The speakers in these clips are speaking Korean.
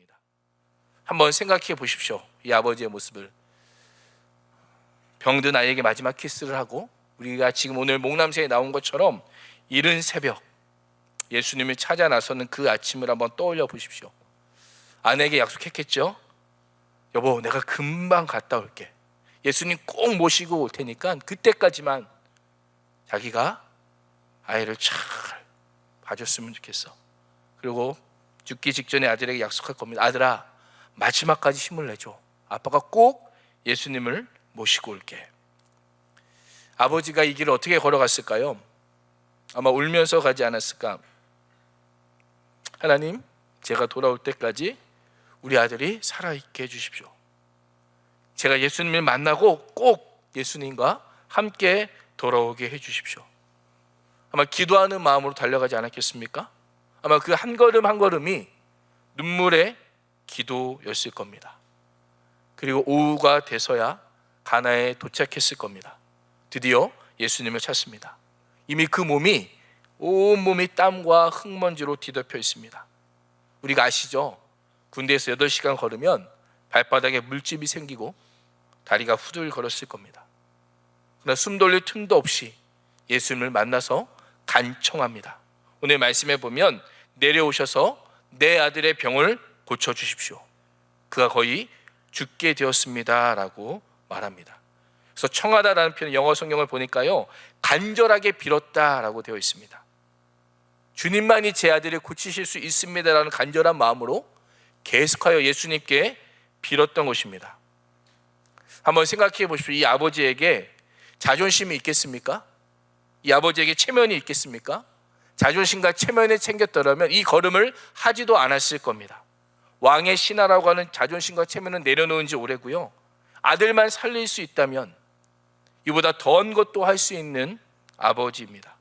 겁니다. 한번 생각해 보십시오. 이 아버지의 모습을. 병든 아이에게 마지막 키스를 하고 우리가 지금 오늘 목남새에 나온 것처럼 이른 새벽 예수님을 찾아 나서는 그 아침을 한번 떠올려 보십시오. 아내에게 약속했겠죠? 여보, 내가 금방 갔다 올게. 예수님 꼭 모시고 올 테니까 그때까지만 자기가 아이를 잘 봐줬으면 좋겠어. 그리고 죽기 직전에 아들에게 약속할 겁니다. 아들아, 마지막까지 힘을 내줘. 아빠가 꼭 예수님을 모시고 올게. 아버지가 이 길을 어떻게 걸어갔을까요? 아마 울면서 가지 않았을까? 하나님, 제가 돌아올 때까지 우리 아들이 살아있게 해주십시오. 제가 예수님을 만나고 꼭 예수님과 함께 돌아오게 해주십시오. 아마 기도하는 마음으로 달려가지 않았겠습니까? 아마 그 한 걸음 한 걸음이 눈물의 기도였을 겁니다. 그리고 오후가 돼서야 가나에 도착했을 겁니다. 드디어 예수님을 찾습니다. 이미 그 몸이 온 몸이 땀과 흙먼지로 뒤덮여 있습니다. 우리가 아시죠? 군대에서 8시간 걸으면 발바닥에 물집이 생기고 다리가 후들 걸었을 겁니다. 그러나 숨 돌릴 틈도 없이 예수님을 만나서 간청합니다. 오늘 말씀에 보면 내려오셔서 내 아들의 병을 고쳐 주십시오. 그가 거의 죽게 되었습니다라고 말합니다. 그래서 청하다라는 표현 영어 성경을 보니까요 간절하게 빌었다라고 되어 있습니다. 주님만이 제 아들을 고치실 수 있습니다라는 간절한 마음으로 계속하여 예수님께 빌었던 것입니다. 한번 생각해 보십시오. 이 아버지에게 자존심이 있겠습니까? 이 아버지에게 체면이 있겠습니까? 자존심과 체면을 챙겼더라면 이 걸음을 하지도 않았을 겁니다. 왕의 신하라고 하는 자존심과 체면은 내려놓은 지 오래고요. 아들만 살릴 수 있다면 이보다 더한 것도 할 수 있는 아버지입니다.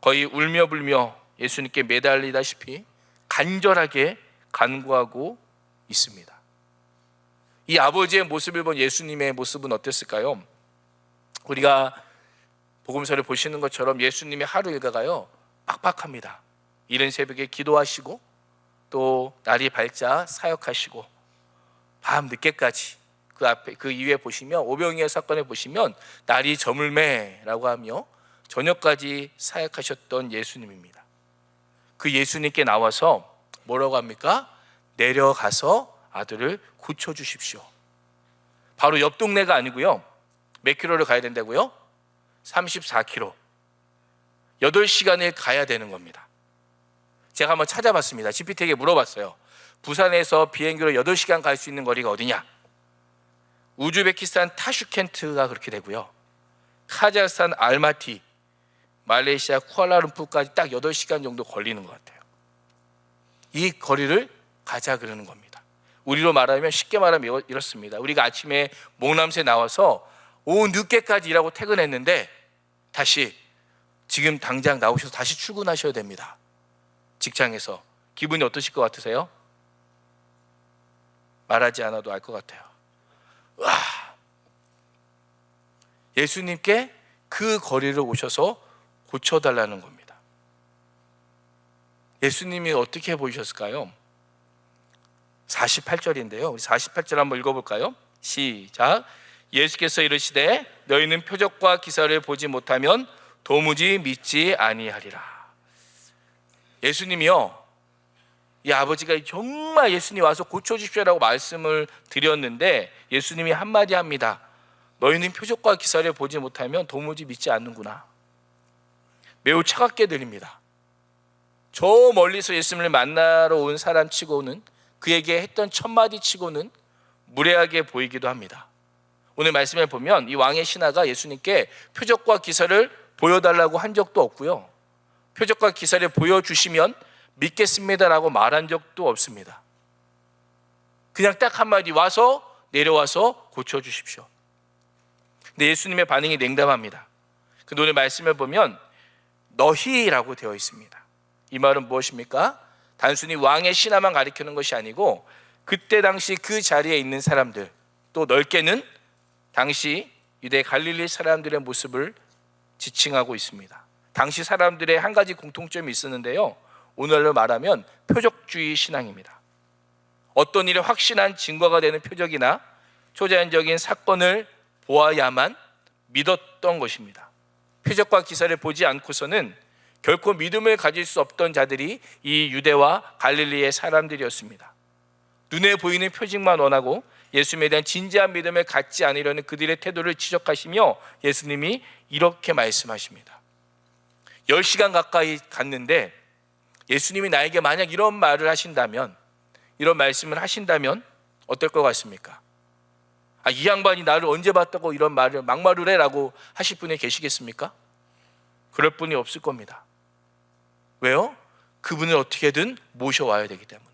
거의 울며 불며 예수님께 매달리다시피 간절하게 간구하고 있습니다. 이 아버지의 모습을 본 예수님의 모습은 어땠을까요? 우리가 복음서를 보시는 것처럼 예수님의 하루 일과가요 빡빡합니다. 이른 새벽에 기도하시고 또 날이 밝자 사역하시고 밤 늦게까지 그 앞에 그 이후에 보시면 오병이어 사건에 보시면 날이 저물매라고 하며 저녁까지 사역하셨던 예수님입니다. 그 예수님께 나와서 뭐라고 합니까? 내려가서 아들을 고쳐 주십시오. 바로 옆 동네가 아니고요. 몇 킬로를 가야 된다고요? 34킬로. 8시간을 가야 되는 겁니다. 제가 한번 찾아봤습니다. GPT에게 물어봤어요. 부산에서 비행기로 8시간 갈 수 있는 거리가 어디냐? 우즈베키스탄 타슈켄트가 그렇게 되고요. 카자흐스탄 알마티, 말레이시아 쿠알라룸푸르까지 딱 8시간 정도 걸리는 것 같아요. 이 거리를 가자 그러는 겁니다. 우리로 말하면 쉽게 말하면 이렇습니다. 우리가 아침에 목남새 나와서 오후 늦게까지 일하고 퇴근했는데 다시 지금 당장 나오셔서 다시 출근하셔야 됩니다. 직장에서 기분이 어떠실 것 같으세요? 말하지 않아도 알 것 같아요. 와, 예수님께 그 거리를 오셔서 고쳐달라는 겁니다. 예수님이 어떻게 보이셨을까요? 48절인데요. 우리 48절 한번 읽어볼까요? 시작. 예수께서 이르시되 너희는 표적과 기사를 보지 못하면 도무지 믿지 아니하리라. 예수님이요. 이 아버지가 정말 예수님 와서 고쳐 주십시오라고 말씀을 드렸는데 예수님이 한마디 합니다. 너희는 표적과 기사를 보지 못하면 도무지 믿지 않는구나. 매우 차갑게 들립니다. 저 멀리서 예수님을 만나러 온 사람 치고는 그에게 했던 첫마디 치고는 무례하게 보이기도 합니다. 오늘 말씀에 보면 이 왕의 신하가 예수님께 표적과 기사를 보여달라고 한 적도 없고요. 표적과 기사를 보여주시면 믿겠습니다라고 말한 적도 없습니다. 그냥 딱 한마디 와서 내려와서 고쳐주십시오. 근데 예수님의 반응이 냉담합니다. 근데 오늘 말씀을 보면 너희라고 되어 있습니다. 이 말은 무엇입니까? 단순히 왕의 신하만 가리키는 것이 아니고 그때 당시 그 자리에 있는 사람들 또 넓게는 당시 유대 갈릴리 사람들의 모습을 지칭하고 있습니다. 당시 사람들의 한 가지 공통점이 있었는데요. 오늘로 말하면 표적주의 신앙입니다. 어떤 일에 확신한 증거가 되는 표적이나 초자연적인 사건을 보아야만 믿었던 것입니다. 표적과 기사를 보지 않고서는 결코 믿음을 가질 수 없던 자들이 이 유대와 갈릴리의 사람들이었습니다. 눈에 보이는 표징만 원하고 예수님에 대한 진지한 믿음을 갖지 않으려는 그들의 태도를 지적하시며 예수님이 이렇게 말씀하십니다. 10시간 가까이 갔는데 예수님이 나에게 만약 이런 말을 하신다면 이런 말씀을 하신다면 어떨 것 같습니까? 아, 이 양반이 나를 언제 봤다고 이런 말을 막말을 해라고 하실 분이 계시겠습니까? 그럴 분이 없을 겁니다. 왜요? 그분을 어떻게든 모셔와야 되기 때문에.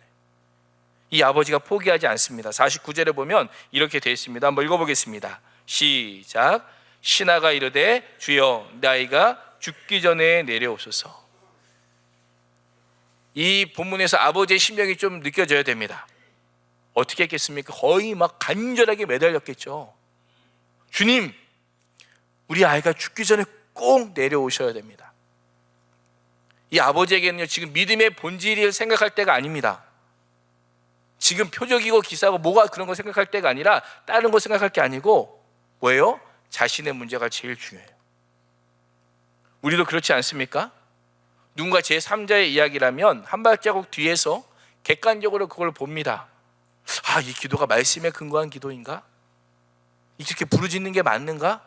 이 아버지가 포기하지 않습니다. 49절에 보면 이렇게 되어 있습니다. 한번 읽어보겠습니다. 시작. 신하가 이르되 주여 나이가 죽기 전에 내려오소서. 이 본문에서 아버지의 심령이 좀 느껴져야 됩니다. 어떻게 했겠습니까? 거의 막 간절하게 매달렸겠죠. 주님, 우리 아이가 죽기 전에 꼭 내려오셔야 됩니다. 이 아버지에게는요, 지금 믿음의 본질을 생각할 때가 아닙니다. 지금 표적이고 기사고 뭐가 그런 거 생각할 때가 아니라 다른 거 생각할 게 아니고 뭐예요? 자신의 문제가 제일 중요해요. 우리도 그렇지 않습니까? 누군가 제 3자의 이야기라면 한 발자국 뒤에서 객관적으로 그걸 봅니다. 아, 이 기도가 말씀에 근거한 기도인가? 이렇게 부르짖는 게 맞는가?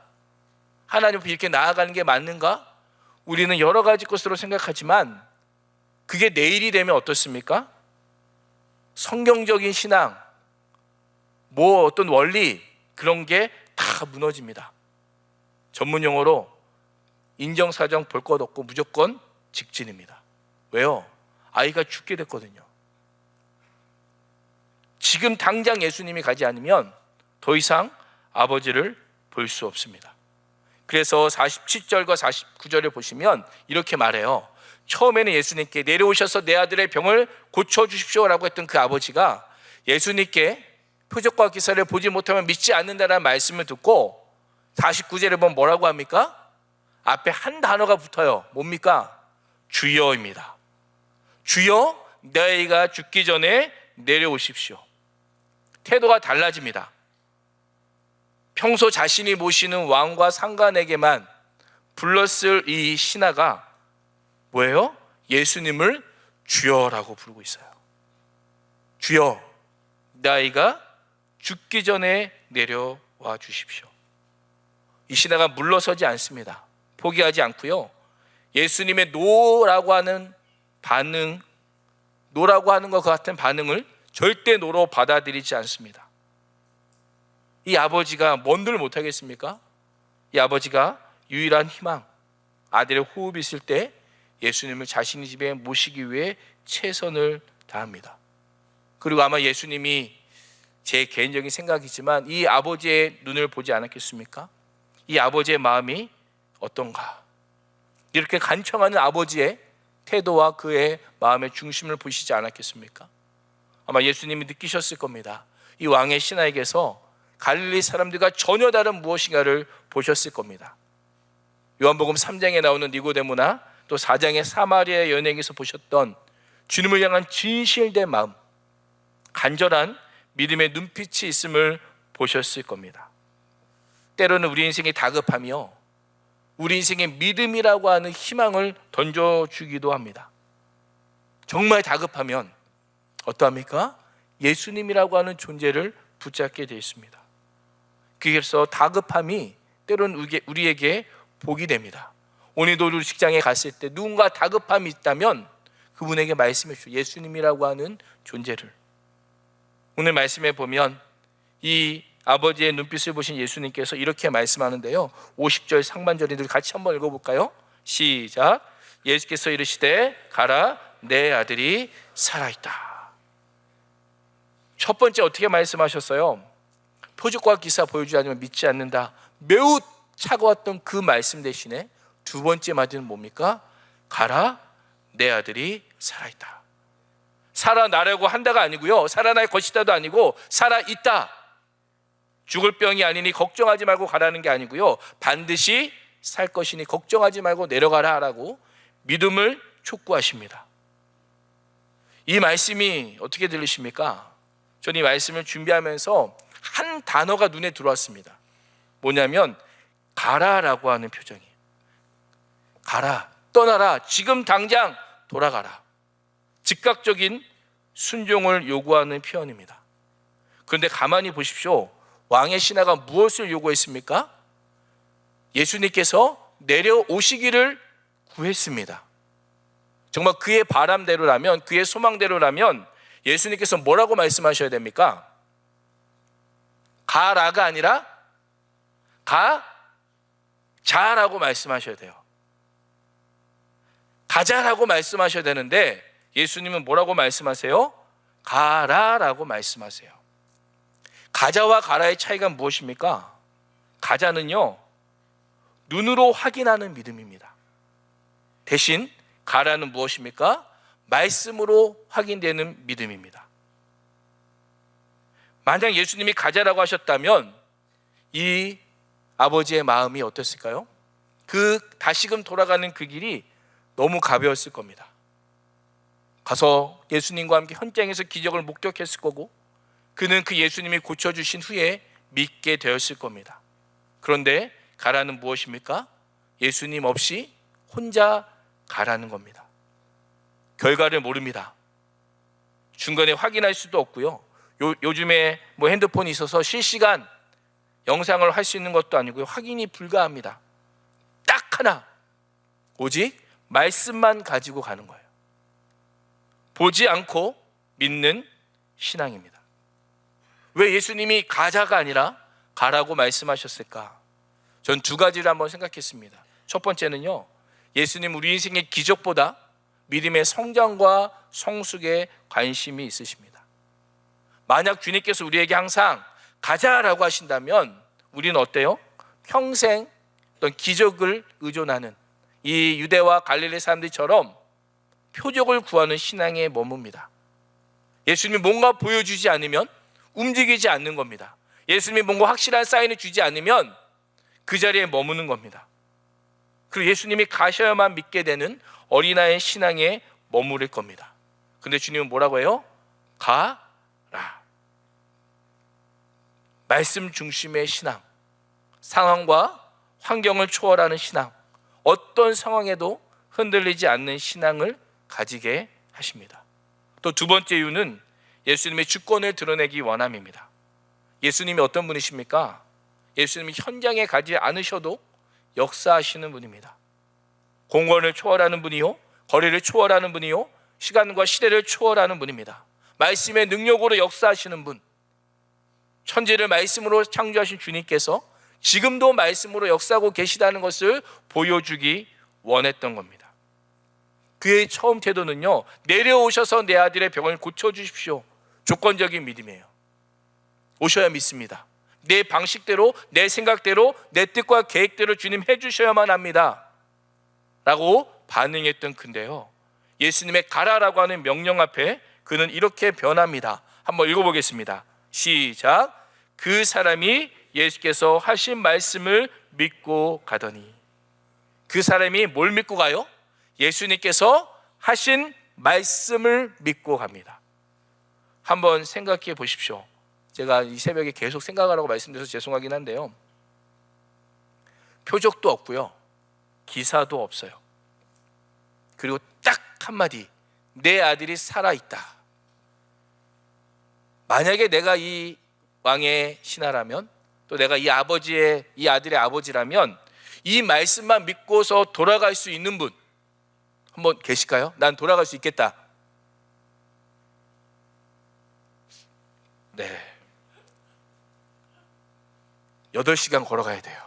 하나님 앞에 이렇게 나아가는 게 맞는가? 우리는 여러 가지 것으로 생각하지만 그게 내일이 되면 어떻습니까? 성경적인 신앙, 뭐 어떤 원리 그런 게 다 무너집니다. 전문 용어로 인정사정 볼 것 없고 무조건 직진입니다. 왜요? 아이가 죽게 됐거든요. 지금 당장 예수님이 가지 않으면 더 이상 아버지를 볼 수 없습니다. 그래서 47절과 49절을 보시면 이렇게 말해요. 처음에는 예수님께 내려오셔서 내 아들의 병을 고쳐 주십시오라고 했던 그 아버지가 예수님께 표적과 기사를 보지 못하면 믿지 않는다라는 말씀을 듣고 49절에 보면 뭐라고 합니까? 앞에 한 단어가 붙어요. 뭡니까? 주여입니다. 주여, 너희가 죽기 전에 내려오십시오. 태도가 달라집니다. 평소 자신이 모시는 왕과 상관에게만 불렀을 이 신하가 뭐예요? 예수님을 주여라고 부르고 있어요. 주여, 나이가 죽기 전에 내려와 주십시오. 이 신하가 물러서지 않습니다. 포기하지 않고요. 예수님의 노라고 하는 반응, 노라고 하는 것 같은 반응을 절대 노로 받아들이지 않습니다. 이 아버지가 뭔들 못하겠습니까? 이 아버지가 유일한 희망, 아들의 호흡이 있을 때 예수님을 자신의 집에 모시기 위해 최선을 다합니다. 그리고 아마 예수님이 제 개인적인 생각이지만 이 아버지의 눈을 보지 않았겠습니까? 이 아버지의 마음이 어떤가? 이렇게 간청하는 아버지의 태도와 그의 마음의 중심을 보시지 않았겠습니까? 아마 예수님이 느끼셨을 겁니다. 이 왕의 신하에게서 갈릴리 사람들과 전혀 다른 무엇인가를 보셨을 겁니다. 요한복음 3장에 나오는 니고데모나 또 4장의 사마리아 연예에서 보셨던 주님을 향한 진실된 마음, 간절한 믿음의 눈빛이 있음을 보셨을 겁니다. 때로는 우리 인생이 다급하며 우리 인생의 믿음이라고 하는 희망을 던져주기도 합니다. 정말 다급하면 어떠합니까? 예수님이라고 하는 존재를 붙잡게 되어 있습니다. 그래서 다급함이 때로는 우리에게 복이 됩니다. 오늘도 직장에 갔을 때 누군가 다급함이 있다면 그분에게 말씀해 주시오. 예수님이라고 하는 존재를. 오늘 말씀에 보면 이 아버지의 눈빛을 보신 예수님께서 이렇게 말씀하는데요. 50절 상반절인들 같이 한번 읽어볼까요? 시작. 예수께서 이르시되 가라 내 아들이 살아있다. 첫 번째 어떻게 말씀하셨어요? 표적과 기사 보여주지 않으면 믿지 않는다. 매우 차가웠던 그 말씀 대신에 두 번째 마디는 뭡니까? 가라 내 아들이 살아있다. 살아나려고 한다가 아니고요. 살아날 것이다도 아니고 살아있다. 죽을 병이 아니니 걱정하지 말고 가라는 게 아니고요. 반드시 살 것이니 걱정하지 말고 내려가라 라고 믿음을 촉구하십니다. 이 말씀이 어떻게 들리십니까? 저는 이 말씀을 준비하면서 한 단어가 눈에 들어왔습니다. 뭐냐면 가라라고 하는 표정이에요. 가라, 떠나라, 지금 당장 돌아가라. 즉각적인 순종을 요구하는 표현입니다. 그런데 가만히 보십시오. 왕의 신하가 무엇을 요구했습니까? 예수님께서 내려오시기를 구했습니다. 정말 그의 바람대로라면, 그의 소망대로라면 예수님께서 뭐라고 말씀하셔야 됩니까? 가라가 아니라 가 자라고 말씀하셔야 돼요. 가자라고 말씀하셔야 되는데 예수님은 뭐라고 말씀하세요? 가라라고 말씀하세요. 가자와 가라의 차이가 무엇입니까? 가자는요, 눈으로 확인하는 믿음입니다. 대신 가라는 무엇입니까? 말씀으로 확인되는 믿음입니다. 만약 예수님이 가자라고 하셨다면 이 아버지의 마음이 어땠을까요? 그 다시금 돌아가는 그 길이 너무 가벼웠을 겁니다. 가서 예수님과 함께 현장에서 기적을 목격했을 거고 그는 그 예수님이 고쳐주신 후에 믿게 되었을 겁니다. 그런데 가라는 무엇입니까? 예수님 없이 혼자 가라는 겁니다. 결과를 모릅니다. 중간에 확인할 수도 없고요. 요, 요즘에 뭐 핸드폰이 있어서 실시간 영상을 할 수 있는 것도 아니고요. 확인이 불가합니다. 딱 하나. 오직 말씀만 가지고 가는 거예요. 보지 않고 믿는 신앙입니다. 왜 예수님이 가자가 아니라 가라고 말씀하셨을까? 전 두 가지를 한번 생각했습니다. 첫 번째는요. 예수님 우리 인생의 기적보다 믿음의 성장과 성숙에 관심이 있으십니다. 만약 주님께서 우리에게 항상 가자라고 하신다면 우리는 어때요? 평생 어떤 기적을 의존하는 이 유대와 갈릴리 사람들처럼 표적을 구하는 신앙에 머뭅니다. 예수님이 뭔가 보여주지 않으면 움직이지 않는 겁니다. 예수님이 뭔가 확실한 사인을 주지 않으면 그 자리에 머무는 겁니다. 그리고 예수님이 가셔야만 믿게 되는 어린아이의 신앙에 머무를 겁니다. 근데 주님은 뭐라고 해요? 가라. 말씀 중심의 신앙. 상황과 환경을 초월하는 신앙. 어떤 상황에도 흔들리지 않는 신앙을 가지게 하십니다. 또 두 번째 이유는 예수님의 주권을 드러내기 원함입니다. 예수님이 어떤 분이십니까? 예수님이 현장에 가지 않으셔도 역사하시는 분입니다. 공간을 초월하는 분이요, 거리를 초월하는 분이요, 시간과 시대를 초월하는 분입니다. 말씀의 능력으로 역사하시는 분. 천지를 말씀으로 창조하신 주님께서 지금도 말씀으로 역사하고 계시다는 것을 보여주기 원했던 겁니다. 그의 처음 태도는요, 내려오셔서 내 아들의 병을 고쳐주십시오. 조건적인 믿음이에요. 오셔야 믿습니다. 내 방식대로, 내 생각대로, 내 뜻과 계획대로 주님 해주셔야만 합니다. 라고 반응했던 근데요. 예수님의 가라라고 하는 명령 앞에 그는 이렇게 변합니다. 한번 읽어보겠습니다. 시작. 그 사람이 예수께서 하신 말씀을 믿고 가더니 그 사람이 뭘 믿고 가요? 예수님께서 하신 말씀을 믿고 갑니다. 한번 생각해 보십시오. 제가 이 새벽에 계속 생각하라고 말씀드려서 죄송하긴 한데요. 표적도 없고요. 기사도 없어요. 그리고 딱 한마디. 내 아들이 살아있다. 만약에 내가 이 왕의 신하라면 또 내가 이 아버지의 이 아들의 아버지라면 이 말씀만 믿고서 돌아갈 수 있는 분 한번 계실까요? 난 돌아갈 수 있겠다. 네. 8시간 걸어가야 돼요.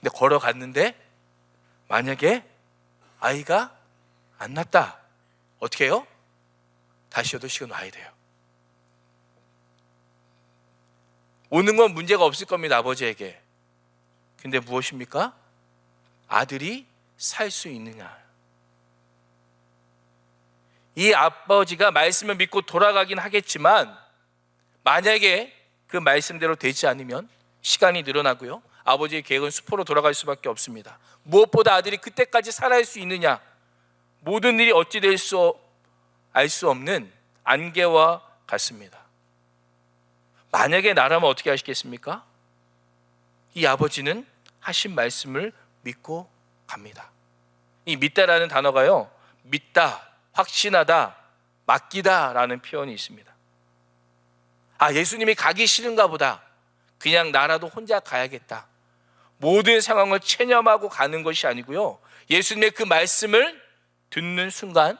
근데 걸어갔는데 만약에 아이가 안 났다. 어떻게 해요? 다시 8시간 와야 돼요. 오는 건 문제가 없을 겁니다, 아버지에게. 근데 무엇입니까? 아들이 살 수 있느냐. 이 아버지가 말씀을 믿고 돌아가긴 하겠지만, 만약에 그 말씀대로 되지 않으면 시간이 늘어나고요. 아버지의 계획은 수포로 돌아갈 수밖에 없습니다. 무엇보다 아들이 그때까지 살아갈 수 있느냐. 모든 일이 어찌 될 수 알 수 없는 안개와 같습니다. 만약에 나라면 어떻게 하시겠습니까? 이 아버지는 하신 말씀을 믿고 갑니다. 이 믿다라는 단어가요. 믿다, 확신하다, 맡기다라는 표현이 있습니다. 아, 예수님이 가기 싫은가 보다. 그냥 나라도 혼자 가야겠다. 모든 상황을 체념하고 가는 것이 아니고요. 예수님의 그 말씀을 듣는 순간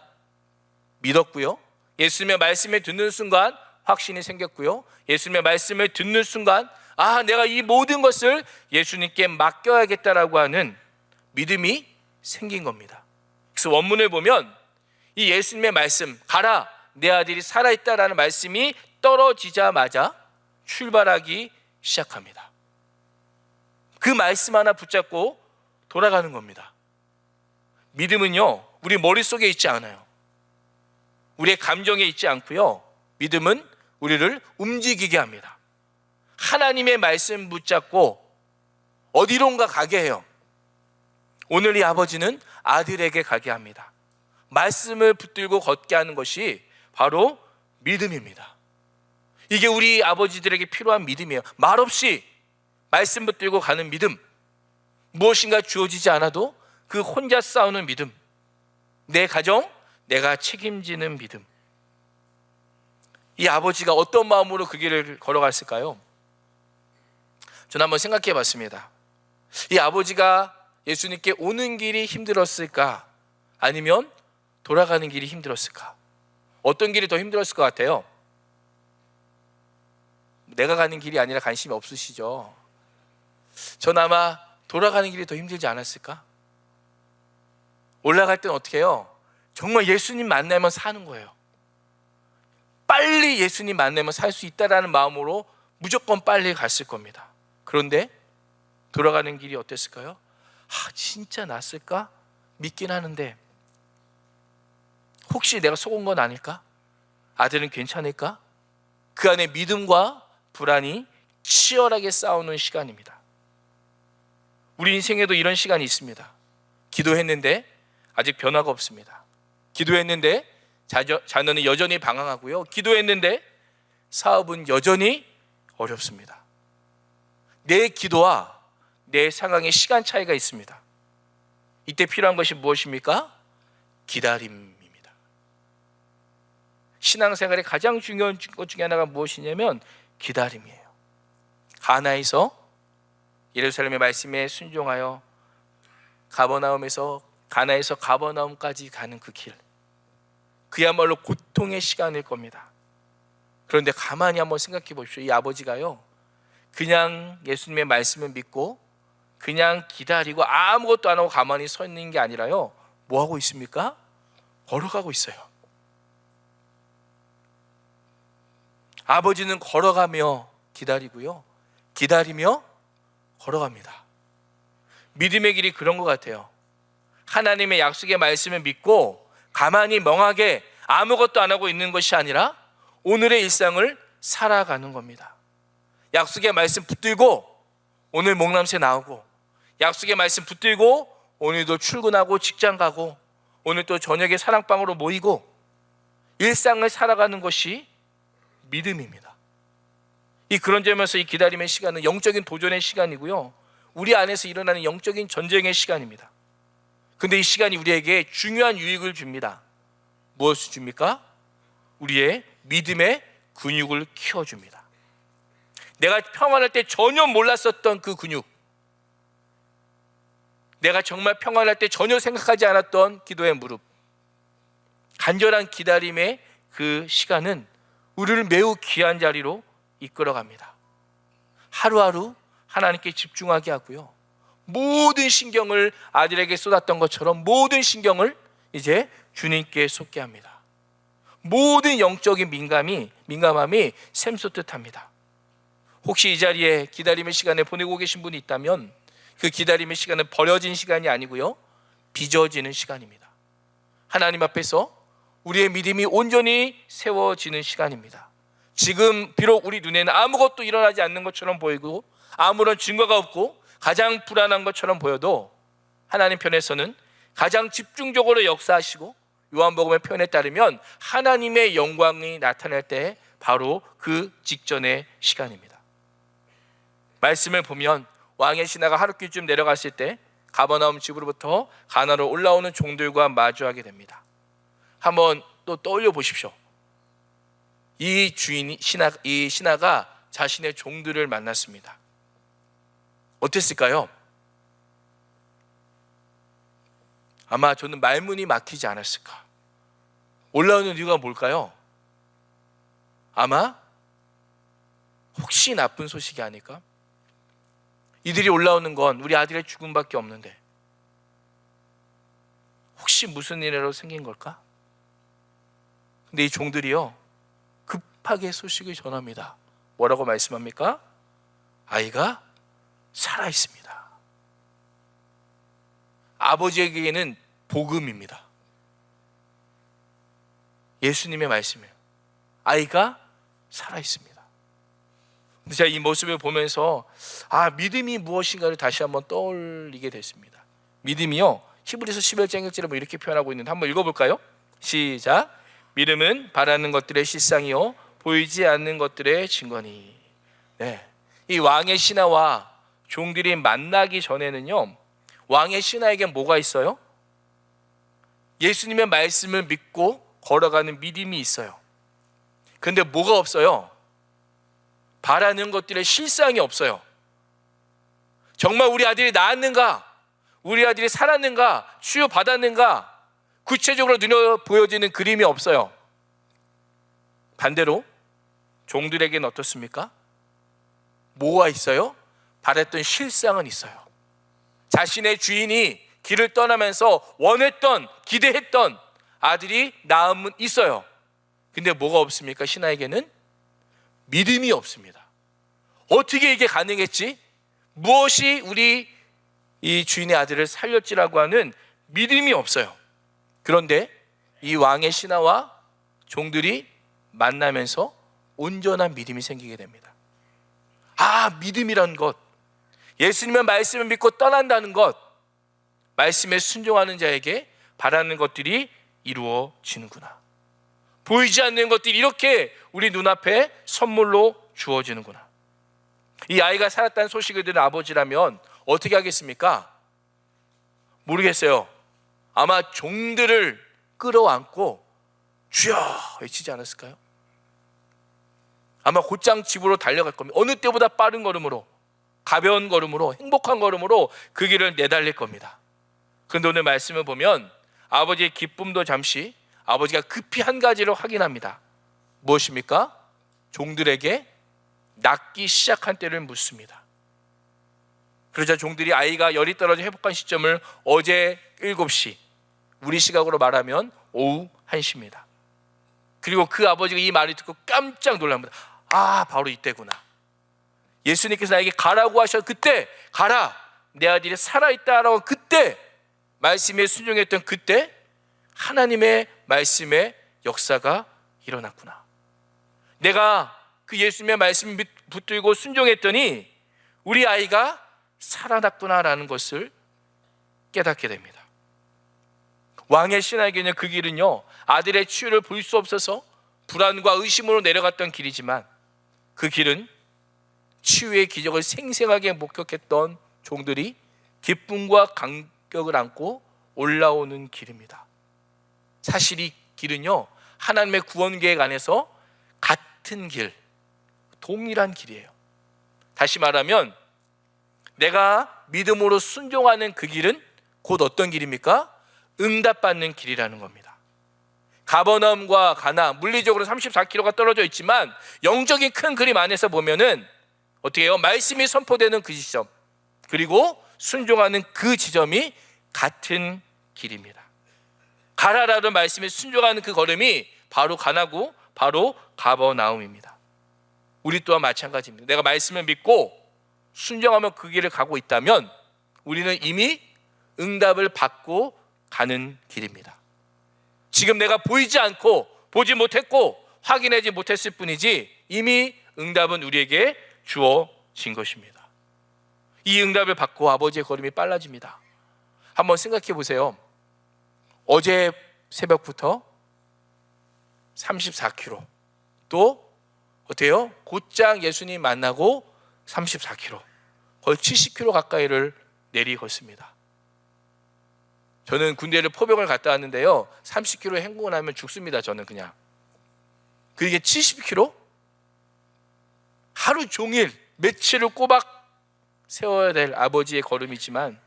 믿었고요. 예수님의 말씀을 듣는 순간 확신이 생겼고요. 예수님의 말씀을 듣는 순간 아, 내가 이 모든 것을 예수님께 맡겨야겠다라고 하는 믿음이 생긴 겁니다. 그래서 원문을 보면 이 예수님의 말씀 가라 내 아들이 살아있다라는 말씀이 떨어지자마자 출발하기 시작합니다. 그 말씀 하나 붙잡고 돌아가는 겁니다. 믿음은요 우리 머릿속에 있지 않아요. 우리의 감정에 있지 않고요. 믿음은 우리를 움직이게 합니다. 하나님의 말씀 붙잡고 어디론가 가게 해요. 오늘 이 아버지는 아들에게 가게 합니다. 말씀을 붙들고 걷게 하는 것이 바로 믿음입니다. 이게 우리 아버지들에게 필요한 믿음이에요. 말없이 말씀 붙들고 가는 믿음. 무엇인가 주어지지 않아도 그 혼자 싸우는 믿음. 내 가정, 내가 책임지는 믿음. 이 아버지가 어떤 마음으로 그 길을 걸어갔을까요? 저는 한번 생각해 봤습니다. 이 아버지가 예수님께 오는 길이 힘들었을까? 아니면 돌아가는 길이 힘들었을까? 어떤 길이 더 힘들었을 것 같아요? 내가 가는 길이 아니라 관심이 없으시죠? 전 아마 돌아가는 길이 더 힘들지 않았을까? 올라갈 땐 어떻게 해요? 정말 예수님 만나면 사는 거예요. 빨리 예수님 만나면 살 수 있다라는 마음으로 무조건 빨리 갔을 겁니다. 그런데 돌아가는 길이 어땠을까요? 아, 진짜 낫을까? 믿긴 하는데 혹시 내가 속은 건 아닐까? 아들은 괜찮을까? 그 안에 믿음과 불안이 치열하게 싸우는 시간입니다. 우리 인생에도 이런 시간이 있습니다. 기도했는데 아직 변화가 없습니다. 기도했는데 자녀, 자녀는 여전히 방황하고요. 기도했는데 사업은 여전히 어렵습니다. 내 기도와 내 상황의 시간 차이가 있습니다. 이때 필요한 것이 무엇입니까? 기다림입니다. 신앙생활의 가장 중요한 것 중에 하나가 무엇이냐면 기다림이에요. 가나에서 예루살렘의 말씀에 순종하여 가버나움에서 가나에서 가버나움까지 가는 그 길. 그야말로 고통의 시간일 겁니다. 그런데 가만히 한번 생각해 보십시오. 이 아버지가요. 그냥 예수님의 말씀을 믿고 그냥 기다리고 아무것도 안 하고 가만히 서 있는 게 아니라요. 뭐 하고 있습니까? 걸어가고 있어요. 아버지는 걸어가며 기다리고요. 기다리며 걸어갑니다. 믿음의 길이 그런 것 같아요. 하나님의 약속의 말씀을 믿고 가만히 멍하게 아무것도 안 하고 있는 것이 아니라 오늘의 일상을 살아가는 겁니다. 약속의 말씀 붙들고 오늘 목남새 나오고 약속의 말씀 붙들고 오늘도 출근하고 직장 가고 오늘 또 저녁에 사랑방으로 모이고 일상을 살아가는 것이 믿음입니다. 이 그런 점에서 이 기다림의 시간은 영적인 도전의 시간이고요. 우리 안에서 일어나는 영적인 전쟁의 시간입니다. 근데 이 시간이 우리에게 중요한 유익을 줍니다. 무엇을 줍니까? 우리의 믿음의 근육을 키워줍니다. 내가 평안할 때 전혀 몰랐었던 그 근육, 내가 정말 평안할 때 전혀 생각하지 않았던 기도의 무릎, 간절한 기다림의 그 시간은 우리를 매우 귀한 자리로 이끌어 갑니다. 하루하루 하나님께 집중하게 하고요. 모든 신경을 아들에게 쏟았던 것처럼 모든 신경을 이제 주님께 쏟게 합니다. 모든 영적인 민감이 민감함이 샘솟듯 합니다. 혹시 이 자리에 기다림의 시간을 보내고 계신 분이 있다면 그 기다림의 시간은 버려진 시간이 아니고요. 빚어지는 시간입니다. 하나님 앞에서 우리의 믿음이 온전히 세워지는 시간입니다. 지금 비록 우리 눈에는 아무것도 일어나지 않는 것처럼 보이고 아무런 증거가 없고 가장 불안한 것처럼 보여도 하나님 편에서는 가장 집중적으로 역사하시고 요한복음의 표현에 따르면 하나님의 영광이 나타날 때 바로 그 직전의 시간입니다. 말씀을 보면 왕의 신하가 하루길쯤 내려갔을 때 가버나움 집으로부터 가나로 올라오는 종들과 마주하게 됩니다. 한번 또 떠올려 보십시오. 이 주인이 신하 이 신하가 자신의 종들을 만났습니다. 어땠을까요? 아마 저는 말문이 막히지 않았을까. 올라오는 이유가 뭘까요? 아마 혹시 나쁜 소식이 아닐까? 이들이 올라오는 건 우리 아들의 죽음밖에 없는데 혹시 무슨 일이라도 생긴 걸까? 근데 이 종들이요 급하게 소식을 전합니다. 뭐라고 말씀합니까? 아이가 살아 있습니다. 아버지에게는 복음입니다. 예수님의 말씀이에요. 아이가 살아 있습니다. 근데 제가 이 모습을 보면서 아 믿음이 무엇인가를 다시 한번 떠올리게 됐습니다. 믿음이요 히브리서 11장 1절에 뭐 이렇게 표현하고 있는데 한번 읽어 볼까요? 시작. 믿음은 바라는 것들의 실상이요 보이지 않는 것들의 증거니. 네, 이 왕의 신하와 종들이 만나기 전에는요 왕의 신하에게 뭐가 있어요? 예수님의 말씀을 믿고 걸어가는 믿음이 있어요. 근데 뭐가 없어요? 바라는 것들의 실상이 없어요. 정말 우리 아들이 나았는가? 우리 아들이 살았는가? 치유받았는가? 구체적으로 눈에 보여지는 그림이 없어요. 반대로 종들에게는 어떻습니까? 뭐가 있어요? 바랬던 실상은 있어요. 자신의 주인이 길을 떠나면서 원했던, 기대했던 아들이 낳음은 있어요. 근데 뭐가 없습니까? 신하에게는 믿음이 없습니다. 어떻게 이게 가능했지? 무엇이 우리 이 주인의 아들을 살렸지라고 하는 믿음이 없어요. 그런데 이 왕의 신하와 종들이 만나면서 온전한 믿음이 생기게 됩니다. 아, 믿음이란 것. 예수님의 말씀을 믿고 떠난다는 것. 말씀에 순종하는 자에게 바라는 것들이 이루어지는구나. 보이지 않는 것들이 이렇게 우리 눈앞에 선물로 주어지는구나. 이 아이가 살았다는 소식을 들은 아버지라면 어떻게 하겠습니까? 모르겠어요. 아마 종들을 끌어안고 주여 외치지 않았을까요? 아마 곧장 집으로 달려갈 겁니다. 어느 때보다 빠른 걸음으로, 가벼운 걸음으로, 행복한 걸음으로 그 길을 내달릴 겁니다. 그런데 오늘 말씀을 보면 아버지의 기쁨도 잠시 아버지가 급히 한 가지를 확인합니다. 무엇입니까? 종들에게 낫기 시작한 때를 묻습니다. 그러자 종들이 아이가 열이 떨어져 회복한 시점을 어제 7시, 우리 시각으로 말하면 오후 1시입니다. 그리고 그 아버지가 이 말을 듣고 깜짝 놀랍니다. 아, 바로 이때구나. 예수님께서 나에게 가라고 하셔 그때 가라. 내 아들이 살아있다라고 그때 말씀에 순종했던 그때 하나님의 말씀의 역사가 일어났구나. 내가 그 예수님의 말씀을 붙들고 순종했더니 우리 아이가 살아났구나라는 것을 깨닫게 됩니다. 왕의 신하에게는 그 길은요, 아들의 치유를 볼 수 없어서 불안과 의심으로 내려갔던 길이지만 그 길은 치유의 기적을 생생하게 목격했던 종들이 기쁨과 감격을 안고 올라오는 길입니다. 사실 이 길은요, 하나님의 구원 계획 안에서 같은 길, 동일한 길이에요. 다시 말하면, 내가 믿음으로 순종하는 그 길은 곧 어떤 길입니까? 응답받는 길이라는 겁니다. 가버나움과 가나 물리적으로 34km가 떨어져 있지만 영적인 큰 그림 안에서 보면은 어떻게 해요? 말씀이 선포되는 그 지점 그리고 순종하는 그 지점이 같은 길입니다. 가라라는 말씀에 순종하는 그 걸음이 바로 가나고 바로 가버나움입니다. 우리 또한 마찬가지입니다. 내가 말씀을 믿고 순종하며 그 길을 가고 있다면 우리는 이미 응답을 받고 가는 길입니다. 지금 내가 보이지 않고 보지 못했고 확인하지 못했을 뿐이지 이미 응답은 우리에게 주어진 것입니다. 이 응답을 받고 아버지의 걸음이 빨라집니다. 한번 생각해 보세요. 어제 새벽부터 34km, 또 어때요? 곧장 예수님 만나고 34km, 거의 70km 가까이를 내리 걷습니다. 저는 군대를 포병을 갔다 왔는데요. 30km 행군을 하면 죽습니다. 저는 그냥. 그게 70km? 하루 종일 며칠을 꼬박 세워야 될 아버지의 걸음이지만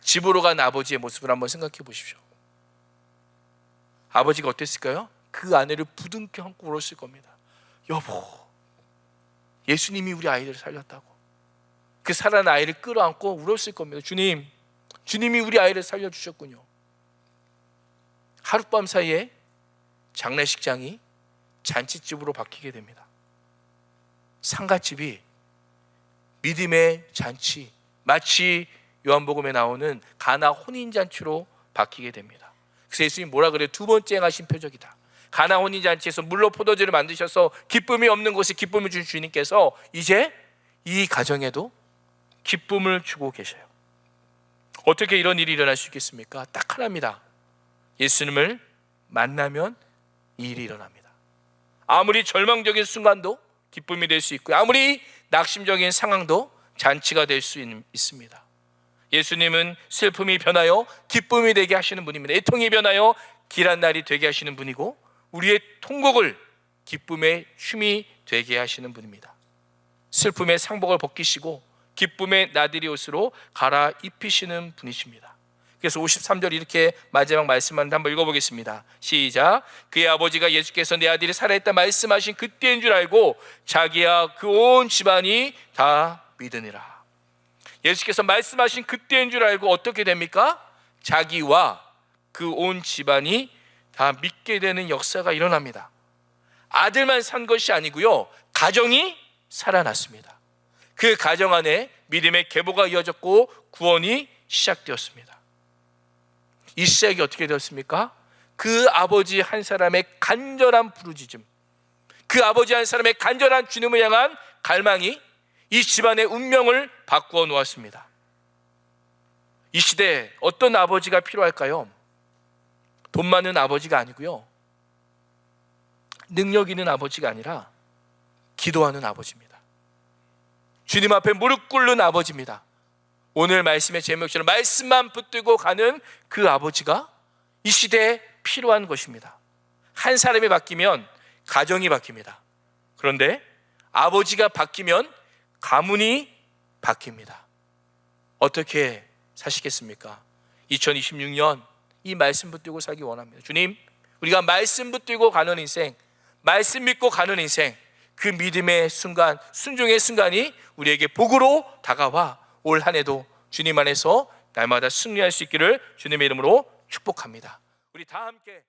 집으로 간 아버지의 모습을 한번 생각해 보십시오. 아버지가 어땠을까요? 그 아내를 부둥켜 안고 울었을 겁니다. 여보, 예수님이 우리 아이들을 살렸다고. 그 살아난 아이를 끌어안고 울었을 겁니다. 주님, 주님이 우리 아이를 살려주셨군요. 하룻밤 사이에 장례식장이 잔치집으로 바뀌게 됩니다. 상가집이 믿음의 잔치, 마치 요한복음에 나오는 가나 혼인 잔치로 바뀌게 됩니다. 그래서 예수님 뭐라 그래요? 두 번째 행하신 표적이다. 가나 혼인 잔치에서 물로 포도주를 만드셔서 기쁨이 없는 곳에 기쁨을 준 주님께서 이제 이 가정에도 기쁨을 주고 계셔요. 어떻게 이런 일이 일어날 수 있겠습니까? 딱 하나입니다. 예수님을 만나면 이 일이 일어납니다. 아무리 절망적인 순간도 기쁨이 될 수 있고요. 아무리 낙심적인 상황도 잔치가 될 수 있습니다. 예수님은 슬픔이 변하여 기쁨이 되게 하시는 분입니다. 애통이 변하여 길한 날이 되게 하시는 분이고 우리의 통곡을 기쁨의 춤이 되게 하시는 분입니다. 슬픔의 상복을 벗기시고 기쁨의 나들이 옷으로 갈아 입히시는 분이십니다. 그래서 53절 이렇게 마지막 말씀을 한번 읽어보겠습니다. 시작. 그의 아버지가 예수께서 내 아들이 살아있다 말씀하신 그때인 줄 알고 자기야 그 온 집안이 다 믿으니라. 예수께서 말씀하신 그때인 줄 알고 어떻게 됩니까? 자기와 그 온 집안이 다 믿게 되는 역사가 일어납니다. 아들만 산 것이 아니고요. 가정이 살아났습니다. 그 가정 안에 믿음의 계보가 이어졌고 구원이 시작되었습니다. 이 시작이 어떻게 되었습니까? 그 아버지 한 사람의 간절한 부르짖음, 그 아버지 한 사람의 간절한 주님을 향한 갈망이 이 집안의 운명을 바꾸어 놓았습니다. 이 시대에 어떤 아버지가 필요할까요? 돈 많은 아버지가 아니고요. 능력 있는 아버지가 아니라 기도하는 아버지입니다. 주님 앞에 무릎 꿇는 아버지입니다. 오늘 말씀의 제목처럼 말씀만 붙들고 가는 그 아버지가 이 시대에 필요한 것입니다. 한 사람이 바뀌면 가정이 바뀝니다. 그런데 아버지가 바뀌면 가문이 바뀝니다. 어떻게 사시겠습니까? 2026년 이 말씀 붙들고 살기 원합니다. 주님, 우리가 말씀 붙들고 가는 인생, 말씀 믿고 가는 인생, 그 믿음의 순간, 순종의 순간이 우리에게 복으로 다가와 올 한 해도 주님 안에서 날마다 승리할 수 있기를 주님의 이름으로 축복합니다. 우리 다 함께